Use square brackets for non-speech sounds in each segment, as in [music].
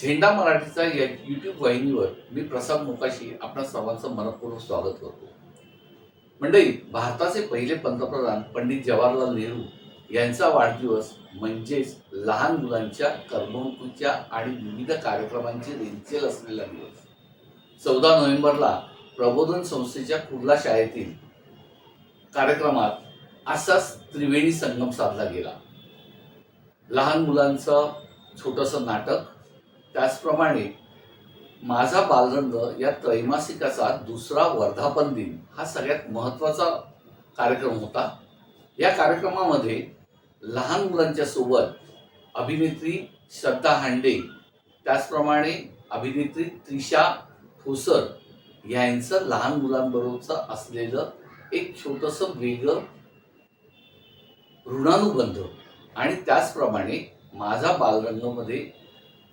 झेंडा मराठीचा या युट्यूब वाहिनीवर मी प्रसाद मोकाशी आपल्या सर्वांचं मनपूर्वक स्वागत करतो. मंडळी भारताचे पहिले पंतप्रधान पंडित जवाहरलाल नेहरू यांचा वाढदिवस म्हणजेच लहान मुलांच्या करमणुकीच्या आणि विविध कार्यक्रमांचे रेलचेल असलेला दिवस. चौदा नोव्हेंबरला प्रबोधन संस्थेच्या कुर्ला शाळेतील कार्यक्रमात असाच त्रिवेणी संगम साधला गेला. लहान मुलांचं छोटंसं नाटक त्याचप्रमाणे माझा बालरंग या त्रैमासिकाचा दुसरा वर्धापन दिन हा सगळ्यात महत्त्वाचा कार्यक्रम होता. या कार्यक्रमामध्ये लहान मुलांच्या सोबत अभिनेत्री श्रद्धा हांडे त्याचप्रमाणे अभिनेत्री त्रिशा ठोसर यांचं लहान मुलांबरोबरचं असलेलं एक छोटंसं वेगळं ऋणानुबंध आणि त्याचप्रमाणे माझा बालरंगमध्ये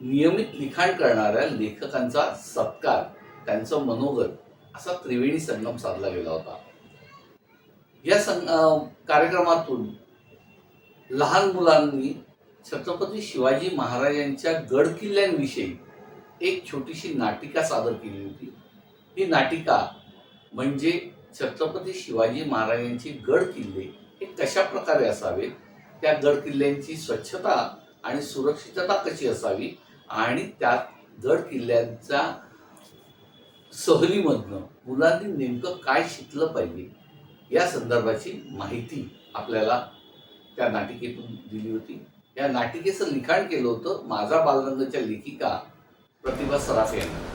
नियमित लिखाण करणाऱ्या लेखकांचा सत्कार त्यांचं मनोगत असा त्रिवेणी संगम साधला गेला होता. या संग कार्यक्रमातून लहान मुलांनी छत्रपती शिवाजी महाराजांच्या गड किल्ल्यांविषयी एक छोटीशी नाटिका सादर केली होती. ही नाटिका म्हणजे छत्रपती शिवाजी महाराजांचे गड किल्ले हे कशा प्रकारे असावे त्या गड किल्ल्यांची स्वच्छता आणि सुरक्षितता कशी असावी? आणि त्यात गड किल्ल्यांच्या सहलीमधनं मुलांनी नेमकं काय शिकलं पाहिजे या संदर्भाची माहिती आपल्याला त्या नाटिकेतून दिली होती. या नाटिकेचं लिखाण केलं होतं माझा बालरंगच्या लेखिका प्रतिभा सराफ यांनी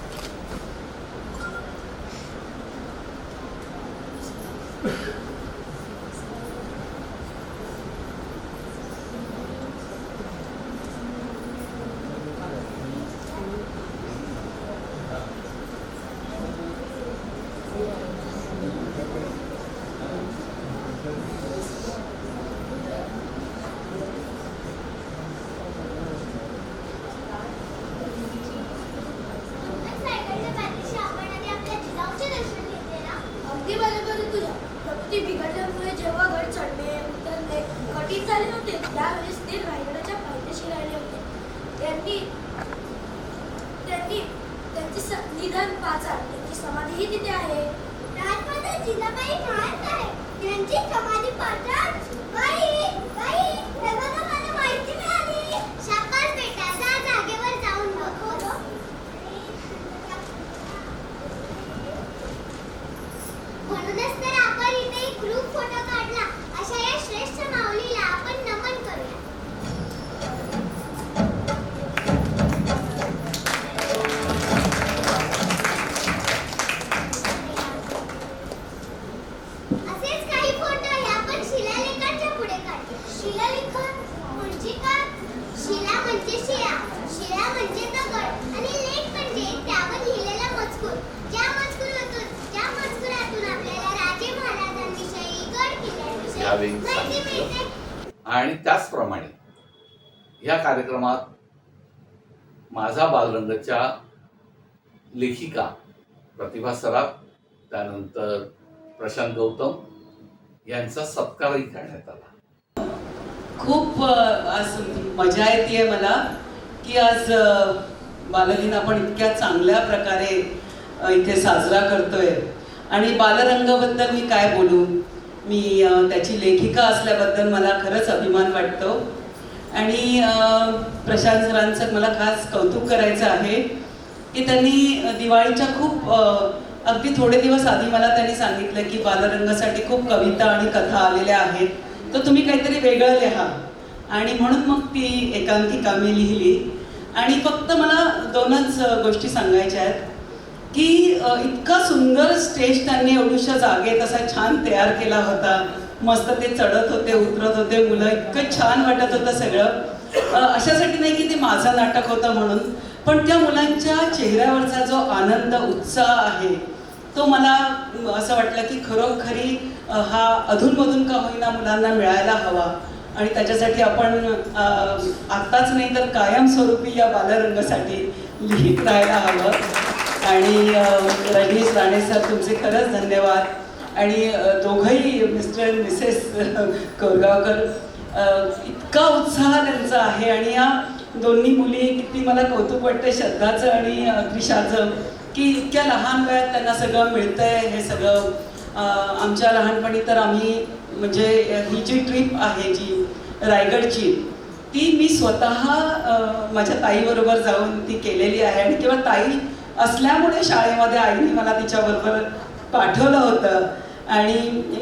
सायकलच्या पाठीशी आपण आधी आपल्या जिजाऊचे दर्शन घेतले ना अगदी बरोबर आहे तुझं प्रकृती बिघडल्यामुळे जेव्हा गड चढणे उतरणे कठीण झाले होते. त्यावेळेस ते रायगडाच्या पायथ्याशी राहिले होते. त्यांनी त्यांनी त्यांचे निधन पाचार त्यांची समाधीही तिथे आहे. राजमाता जिजाबाई महाराज आहे त्यांची समाधी पात्रात शिलालेखन म्हणजे काय शिला म्हणजे शिळा शिळा म्हणजे दगड आणि लेख म्हणजे त्यावर लिहिलेला मजकूर. ज्या मजकुरातून ज्या मजकुरातून आपल्याला राजे महाराजांविषयी गड किल्ल्यांविषयी माहिती सांगितलं. मिळते. आणि त्याचप्रमाणे या कार्यक्रमात माझा बालरंगच्या लेखिका प्रतिभा सराफ त्यानंतर प्रशांत गौतम यांचा सत्कारही करण्यात आला. खूप आज मजा येते आहे मला की आज बालदिन आपण इतक्या चांगल्या प्रकारे इथे साजरा करतोय. आणि बालरंगाबद्दल मी काय बोलू? मी त्याची लेखिका असल्याबद्दल मला खरंच अभिमान वाटतो. आणि प्रशांत सरांचं मला खास कौतुक करायचं आहे की त्यांनी दिवाळीच्या खूप अगदी थोडे दिवस आधी मला त्यांनी सांगितलं की बालरंगासाठी खूप कविता आणि कथा आलेल्या आहेत. तर तुम्ही काहीतरी वेगळं लिहा. आणि म्हणून मग ती एकांकिका मी लिहिली. आणि फक्त मला दोनच गोष्टी सांगायच्या आहेत. की इतका सुंदर स्टेज त्यांनी एवढ्याशा जागेत असा छान तयार केला होता. मस्त ते चढत होते उतरत होते मुलं. इतकं छान वाटत होतं सगळं. अशासाठी नाही की ते माझं नाटक होतं म्हणून. पण त्या मुलांच्या चेहऱ्यावरचा जो आनंद उत्साह आहे तो मला असं वाटलं की खरोखरी हा अधूनमधून का होईना मुलांना मिळायला हवा. आणि त्याच्यासाठी आपण आत्ताच नाही तर कायमस्वरूपी या बालरंगासाठी लिहित राहायला हवं. आणि रजनीश राणे सर तुमचे खरंच धन्यवाद. आणि दोघंही मिस्टर मिसेस [laughs] कोरगावकर इतका उत्साह त्यांचा आहे. आणि या दोन्ही मुली किती मला कौतुक वाटतं श्रद्धाचं आणि अग्रिशाचं त्रिशाचं की इतक्या लहान वयात त्यांना सगळं मिळतंय हे सगळं आमच्या लहानपणी तर आम्ही म्हणजे ही जी ट्रिप आहे जी रायगडची ती मी स्वतः माझ्या ताईबरोबर जाऊन ती केलेली आहे. आणि किंवा ताई असल्यामुळे शाळेमध्ये आईने मला तिच्याबरोबर पाठवलं होतं. आणि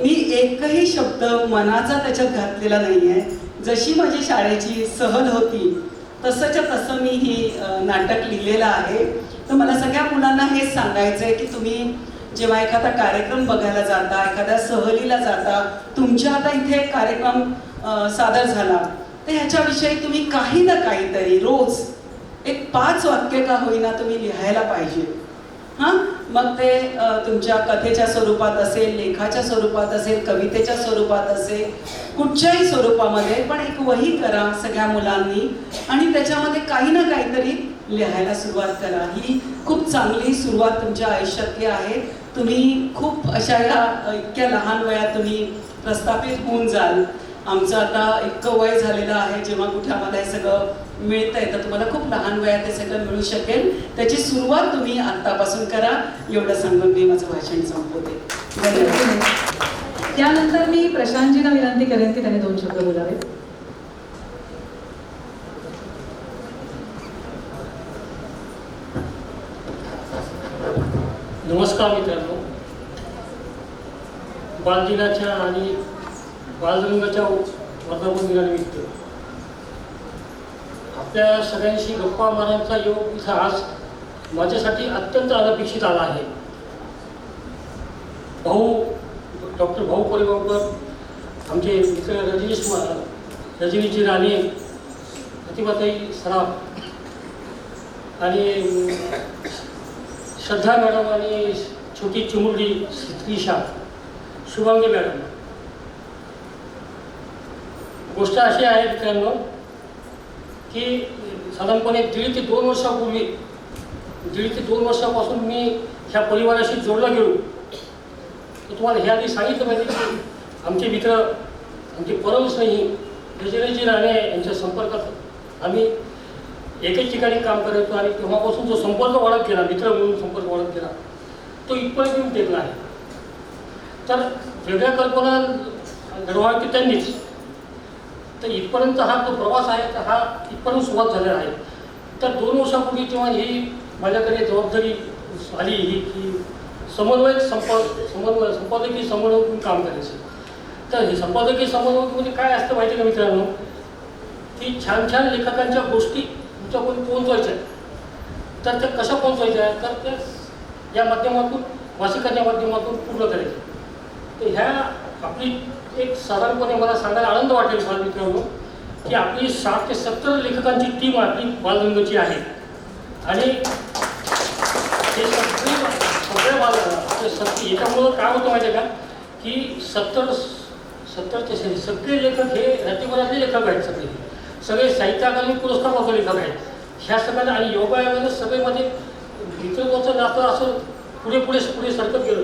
मी एकही शब्द मनाचा त्याच्यात घातलेला नाही आहे जशी माझी शाळेची सहल होती तसंच्या तसं मी ही नाटक लिहिलेलं आहे. तर मला सगळ्या मुलांना हेच सांगायचं आहे की तुम्ही जेव्हा एखादा कार्यक्रम बघायला जाता एखाद्या सहलीला जाता तुमच्या आता इथे एक कार्यक्रम सादर झाला. तर ह्याच्याविषयी तुम्ही काही ना काहीतरी रोज एक पाच वाक्य का होईना तुम्ही लिहायला पाहिजे. हां? मग ते तुमच्या कथेच्या स्वरूपात असेल लेखाच्या स्वरूपात असेल कवितेच्या स्वरूपात असेल कुठच्याही स्वरूपामध्ये पण एक वही करा सगळ्या मुलांनी आणि त्याच्यामध्ये काही ना काहीतरी लिहायला सुरुवात करा. ही खूप चांगली सुरुवात तुमच्या आयुष्यातली आहे. तुम्ही खूप अशा या इतक्या लहान वयात तुम्ही प्रस्थापित होऊन जाल. आमचं आता इतकं वय झालेलं आहे जेव्हा कुठे आम्हाला हे सगळं मिळतंय तर तुम्हाला खूप लहान वयात हे सगळं मिळू शकेल. त्याची सुरुवात तुम्ही आत्तापासून करा एवढं सांगून मी माझं भाषण संपवते. धन्यवाद. त्यानंतर मी प्रशांतजींना विनंती करेन की त्यांनी दोन शब्द बोलावे नमस्कार मित्रांनो. बालदिनाच्या आणि बालरंगाच्या वर्धापन दिनानिमित्त आपल्या सगळ्यांशी गप्पा मारायचा योग इथं आज माझ्यासाठी अत्यंत अनपेक्षित आला आहे. भाऊ डॉक्टर भाऊ परिवारकर आमचे मित्र रजनीश मा- रजनीजी राणे प्रतिभाताई सराफ आणि श्रद्धा मॅडम आणि छोटी चिमुरडी त्रिशा शुभांगी मॅडम. गोष्ट अशी आहे मित्रांनो की साधारणपणे दीड ते दोन वर्षापूर्वी दीड ते दोन वर्षापासून मी ह्या परिवाराशी जोडला गेलो. तर तुम्हाला हे आधी सांगितलं पाहिजे की आमचे मित्र आमचे परमस्नेही गजरेजी राणे यांच्या संपर्कात आम्ही एकच ठिकाणी काम करायचो आणि तेव्हापासून जो संपर्क वाढत गेला मित्र म्हणून संपर्क वाढत गेला तो इथपर्यंत येऊन टेकला आहे. तर वेगळ्या कल्पना घडवाव्या की त्यांनीच. तर इथपर्यंत हा जो प्रवास आहे तर हा इथपर्यंत सुरुवात झालेला आहे. तर दोन वर्षापूर्वी जेव्हा ही माझ्याकडे जबाबदारी आली ही की समन्वयक संपाद समन्वय संपादकीय समन्वय म्हणून काम करायचं. तर हे संपादकीय समन्वय म्हणजे काय असतं माहिती का मित्रांनो? की छान छान लेखकांच्या गोष्टी तुमच्यापर्यंत पोहोचवायच्या तर त्या कशा पोहोचवायचं आहे तर त्या या माध्यमातून मासिकाच्या माध्यमातून पूर्ण करायचं. तर ह्या आपली एक साधारणपणे मला सांगायला आनंद वाटेल सर मित्रांनो की आपली साठ ते सत्तर लेखकांची टीम आपली बालरंगची आहे. आणि हे सगळे सगळ्या बाल ते सत्य याच्यामुळं काय होतं माहिती आहे का? की सत्तर सत्तरचे सगळे सगळे लेखक हे राज्यभरातले लेखक आहेत सगळे. सगळे साहित्य अकादमी पुरस्कार प्राप्त लेखक आहेत ह्या सगळ्यांना आणि योगायोगाने सगळे माझे मित्रत्वाचं नातं असं पुढे पुढे पुढे सरकत गेलं.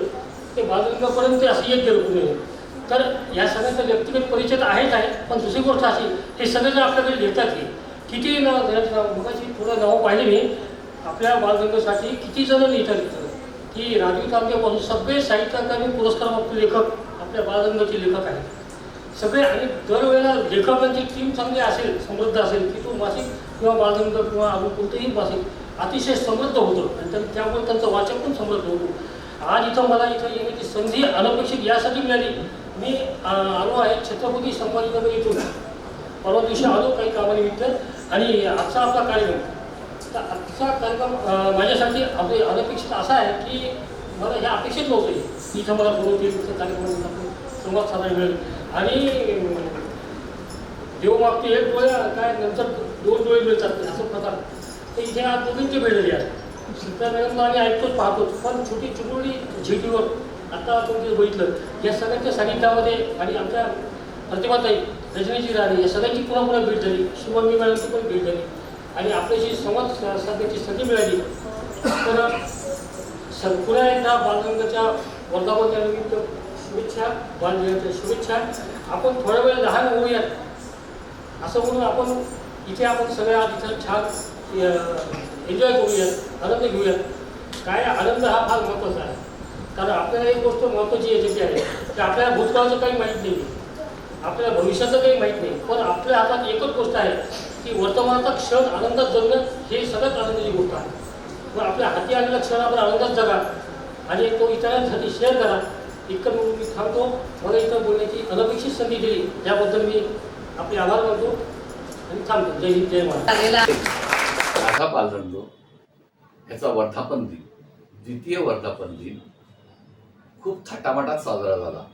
ते बाजूपर्यंत असं येत गेलं पुढे. तर या सगळ्यांचा व्यक्तिगत परिचय तर आहेच आहे पण दुसरी गोष्ट अशी हे सगळेजण आपल्याकडे लिहितात की किती नाव मुगाची थोडं नावं पाहिली मी आपल्या बालगंगासाठी किती जण लिहितात इथं? की राजीव तांबेपासून सगळे साहित्य अकादमी पुरस्कार लेखक आपल्या बालगंगाचे लेखक आहेत. सगळे आणि दरवेळेला लेखकांची टीम चांगली असेल समृद्ध असेल की तो मासिक किंवा बालरंग किंवा अजून कोणतंही मासिक अतिशय समृद्ध होतं. आणि त्या- त्यामुळे त्यांचं वाचन पण समृद्ध होतो. आज इथं मला इथं येण्याची संधी अनपेक्षित यासाठी मिळाली. मी आलो आहे छत्रपती संभाजीनगर इथून. परवा दिवशी आलो काही कामानिमित्त. आणि आजचा आपला कार्यक्रम. तर आजचा कार्यक्रम माझ्यासाठी आपले अनपेक्षित असा आहे की मला हे अपेक्षित नव्हते. इथं मला बोलवते कार्यक्रम संवाद साधायला मिळेल. आणि देव मागते एक डोळे काय नंतर दोन डोळे मिळतात असं प्रकार. तर इथे आज दोघींची भेटलेली आहे सीतारामला आम्ही ऐकतोच पाहतोच. पण छोटी चिमुरडी झेटीवर आता आपण जे बघितलं या सगळ्यांच्या सानिध्यामध्ये आणि आमच्या प्रतिभाताई रजनीची राणी या सगळ्यांची पुन्हा पुन्हा भेट झाली. शुभमी मॅडमची पण भेट झाली. आणि आपल्याशी संवाद साधण्याची संधी मिळाली. तर संपूर्ण पुन्हा एकदा बालरंगाच्या वर्धापन शुभेच्छा बालदिनाच्या शुभेच्छा. आपण थोड्या वेळ लहान होऊयात. असं म्हणून आपण इथे आपण सगळ्या इथं छान एन्जॉय करूयात आनंद घेऊयात. काय आनंद हा फार महत्त्वाचा आहे. कारण आपल्याला एक गोष्ट महत्त्वाची याची आहे की आपल्याला भूतकाळाचं काही माहीत नाही. आपल्याला भविष्याचं काही माहीत नाही. पण आपल्या हातात एकच गोष्ट आहे की वर्तमानाचा क्षण आनंदात जगणं हे सगळ्यात आनंदाची गोष्ट आहे. मग आपल्या हाती आलेल्या क्षण आपण आनंदात जगा आणि तो इतरांसाठी शेअर करा. इतकं मी थांबतो मला इथं बोलण्याची अनपेक्षित संधी दिली याबद्दल मी आपले आभार मानतो आणि थांबतो. जय हिंद जय. माझा बालरंग ह्याचा वर्धापन दिन द्वितीय वर्धापन दिन खूप थाटामाटात साजरा झाला.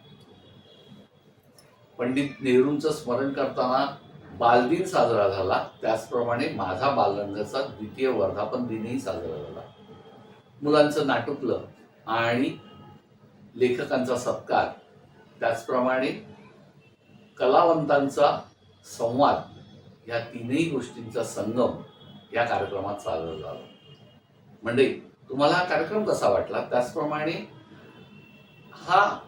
पंडित नेहरूंचं स्मरण करताना बालदिन साजरा झाला. त्याचप्रमाणे माझा बालरंगाचा द्वितीय वर्धापन दिनही साजरा झाला. मुलांचं नाटुकलं आणि लेखकांचा सत्कार. त्याचप्रमाणे कलावंतांचा संवाद या तीनही गोष्टींचा संगम या कार्यक्रमात साजरा झाला. म्हणजे तुम्हाला हा कार्यक्रम कसा वाटला? त्याचप्रमाणे हा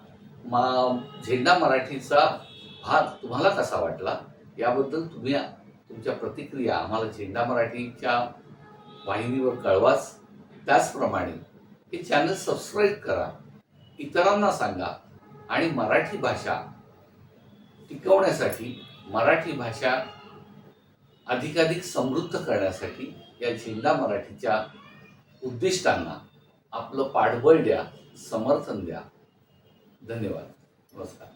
मा झेंडा मराठीचा भाग तुम्हाला कसा वाटला? याबद्दल तुम्ही तुमच्या प्रतिक्रिया आम्हाला झेंडा मराठीच्या वाहिनीवर कळवाच. त्याचप्रमाणे हे चॅनल सबस्क्राईब करा. इतरांना सांगा आणि मराठी भाषा टिकवण्यासाठी मराठी भाषा अधिकाधिक समृद्ध करण्यासाठी या झेंडा मराठीच्या उद्दिष्टांना आपलं पाठबळ द्या समर्थन द्या. धन्यवाद. नमस्कार.